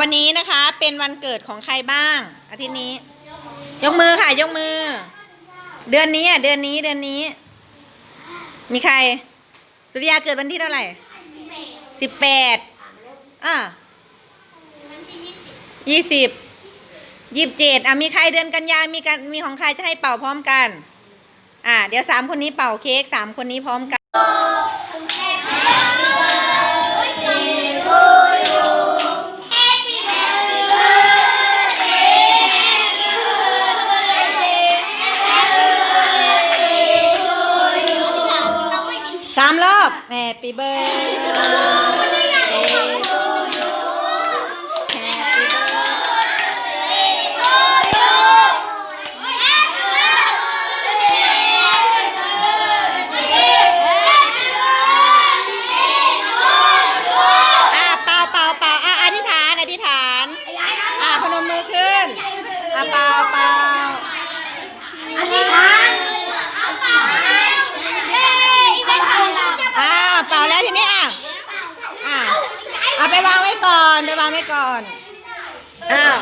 วันนี้นะคะเป็นวันเกิดของใครบ้าง อาทิตย์นี้ ยกมือค่ะ ยกมือ เดือนนี้อะเดือนนี้เดือนนี้ มีใคร สุริยาเกิดวันที่เท่าไหร่สิบแปดอะยี่สิบยี่สิบเจ็ดอะมีใครเดือนกันยามีกันมีของใครจะให้เป่าพร้อมกัน อะเดี๋ยวสามคนนี้เป่าเค้กสามคนนี้พร้อมกัน สามรอบแฮปปีเบิร์ดอะเป่าเป่าเป่าอะอธิษฐานอธิษฐาน อะพนมมือขึ้น อะเป่าเป่า อธิษฐานเป็นเป่า อะเป่าแล้วทีนี้อะ อะเอา ไปวางไว้ก่อน ไปวางไว้ก่อน อ้าว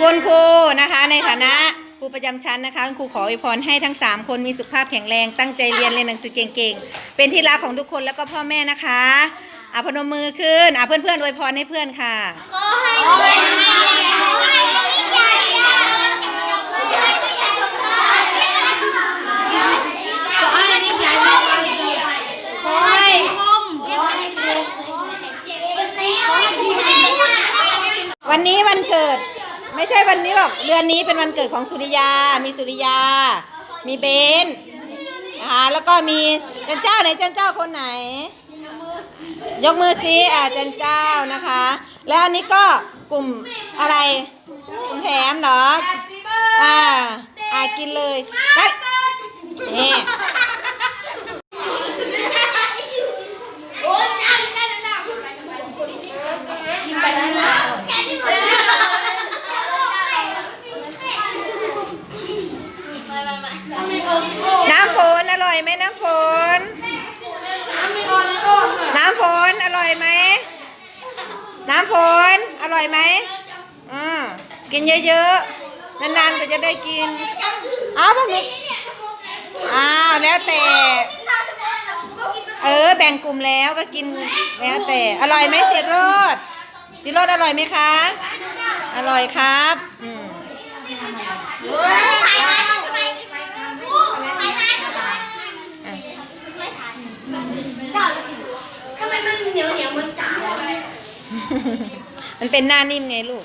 คุณครูนะคะ ในฐานะครูประจำชั้นนะคะคุณครูขออวยพรให้ทั้ง 3 คนมีสุขภาพแข็งแรง ตั้งใจเรียนเรียนหนังสือเก่งๆ เป็นที่รักของทุกคนแล้วก็พ่อแม่นะคะอะพนมมือขึ้นอะเพื่อนๆอวยพรให้เพื่อนค่ะ ขอให้เป็นขอให้ใหญ่ขอให้ยิ่งใหญ่มีความสุขขอให้คมขอให้ถูกขอให้ถูก วันเกิด ไม่ใช่วันนี้หรอกเดือนนี้เป็นวันเกิดของสุริยา มีสุริยา มีเบนนะคะแล้วก็มีจันเจ้าไหนจันเจ้าคนไหน ยกมือซิอ่าจันเจ้านะคะ แล้วอันนี้ก็กลุ่มอะไรกลุ่มแถมเหรออ่าอ่ากินเลยนั่นนี่ น้ำฝนอ ร่อยไหมน้ำฝน น้ำฝนอร่อยไหม น้ำฝนอร่อยไหมอ่ากินเยอะๆ นานๆก็จะได้กิน อ้าวพวกนี้อ้าวแล้วแต่ เออแบ่งกลุ่มแล้วก็กินแล้วแต่ อร่อยไหมสิโรดสิโรดอร่อยไหมคะ อร่อยครับ อืม ทำไมมันเหนียวเหนียวเหมือนกาว มันเป็นหน้านิ่มไงลูก